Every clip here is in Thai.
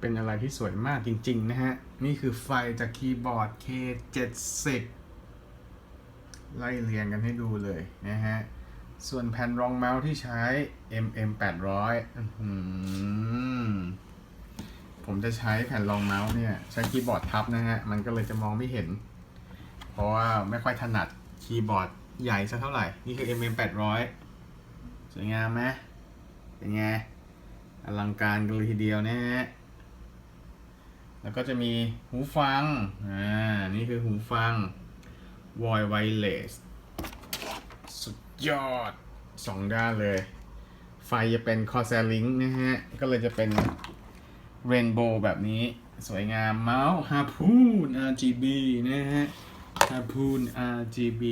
เป็นอะไรที่สวยมากจริง ๆ นะฮะ นี่คือไฟจากคีย์บอร์ด K70 ไล่เรียงกันให้ดูเลยนะฮะ ส่วนแผ่นรองเมาส์ที่ใช้ MM800 อื้อหือผมจะใช้แผ่นรองเมาส์เนี่ย ใช้คีย์บอร์ดทับนะฮะ มันก็เลยจะมองไม่เห็น เพราะว่าไม่ค่อยถนัดคีย์บอร์ดใหญ่สักเท่าไหร่ นี่คือ MM800 สวยงามไหมเป็นไง อลังการกันเลยทีเดียวนะฮะ แล้วก็จะมีหูฟัง อ่า นี่คือหูฟัง Voice Wireless สุดยอดสองด้านเลย ไฟจะเป็น Corsair Link นะฮะ ก็เลยจะเป็น Rainbow แบบนี้ สวยงาม เมาส์ Harpoon RGB นะฮะ Harpoon RGB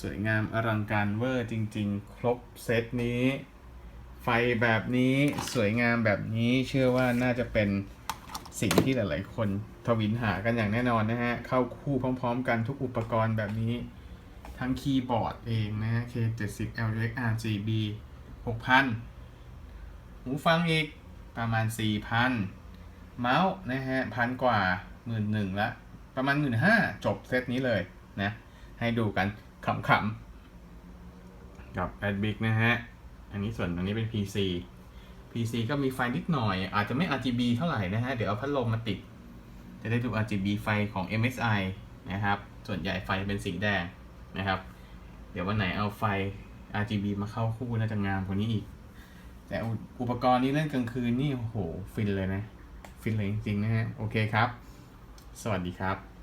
สวยงามอลังการเวอร์จริง ๆ ครบเซตนี้ ฟแบบนี้สวยงามแบบนี้เชื่อว่าน่าจะเป็นสิ่งที่หลาย ๆ คนทวินหากันอย่างแน่นอนนะฮะ เข้าคู่พร้อม ๆ กันทุกอุปกรณ์แบบนี้ ทั้งคีย์บอร์ดเองนะฮะ K70 LX RGB 6,000 หูฟังอีกประมาณ 4,000 เมาส์นะฮะพันกว่าหมื่นหนึ่งละ ประมาณหมื่นห้าจบเซตนี้เลยนะ ให้ดูกันขำๆ กับ a d b i c นะฮะ อันนี้ส่วนตรงนี้เป็น PC PC ก็มีไฟนิดหน่อย อาจจะไม่ RGB เท่าไหร่นะฮะ เดี๋ยวเอาพัดลมมาติด จะได้ดู RGB ไฟของ MSI นะครับ ส่วนใหญ่ไฟเป็นสีแดงนะครับ เดี๋ยววันไหนเอาไฟ RGB มาเข้าคู่น่าจะงามกว่านี้อีก แต่อุอุปกรณ์นี้เล่นกลางคืนนี่โอ้โห ฟินเลยนะ ฟินเลยจริงๆนะฮะ โอเคครับ สวัสดีครับ